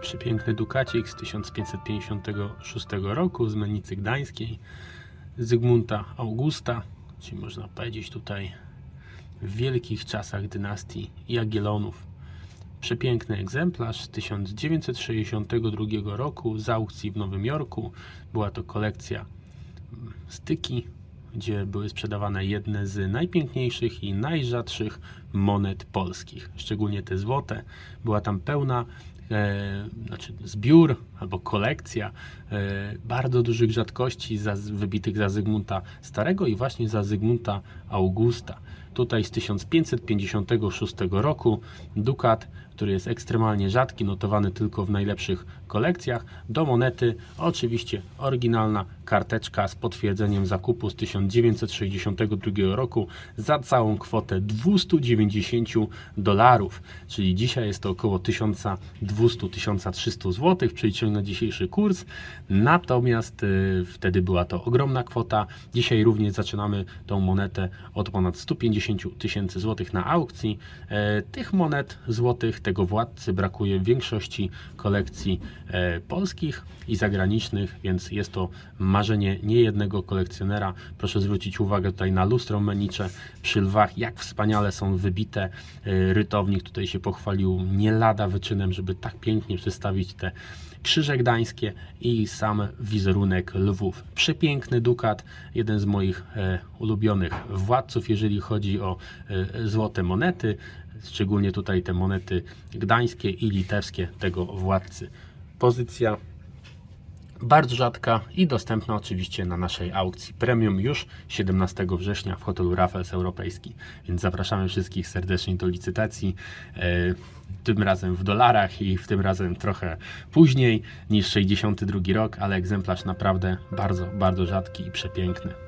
Przepiękny Dukacik z 1556 roku z Mennicy Gdańskiej Zygmunta Augusta, czyli można powiedzieć tutaj w wielkich czasach dynastii Jagiellonów. Przepiękny egzemplarz z 1962 roku z aukcji w Nowym Jorku. Była to kolekcja styki, gdzie były sprzedawane jedne z najpiękniejszych i najrzadszych monet polskich, szczególnie te złote. Była tam pełna znaczy zbiór albo kolekcja e, bardzo dużych rzadkości za, wybitych za Zygmunta Starego i właśnie za Zygmunta Augusta. Tutaj z 1556 roku dukat, który jest ekstremalnie rzadki, notowany tylko w najlepszych kolekcjach, do monety oczywiście oryginalna karteczka z potwierdzeniem zakupu z 1962 roku za całą kwotę 290 dolarów, czyli dzisiaj jest to około 1200-1300 zł w na dzisiejszy kurs. Natomiast y, wtedy była to ogromna kwota. Dzisiaj również zaczynamy tą monetę od ponad 150 tysięcy złotych na aukcji. E, tych monet złotych, tego władcy brakuje w większości kolekcji e, polskich i zagranicznych, więc jest to marzenie niejednego kolekcjonera. Proszę zwrócić uwagę tutaj na lustro menicze przy lwach, jak wspaniale są wybite. E, Rytownik tutaj się pochwalił nie lada wyczynem, żeby tak pięknie przedstawić te krzyże gdańskie i sam wizerunek lwów. Przepiękny dukat, jeden z moich e, ulubionych władców, jeżeli chodzi o e, złote monety, szczególnie tutaj te monety gdańskie i litewskie tego władcy. Pozycja bardzo rzadka i dostępna oczywiście na naszej aukcji premium już 17 września w hotelu Raffles Europejski. Więc zapraszamy wszystkich serdecznie do licytacji. E, tym razem w dolarach i w tym razem trochę później niż 62 rok, ale egzemplarz naprawdę bardzo, bardzo rzadki i przepiękny.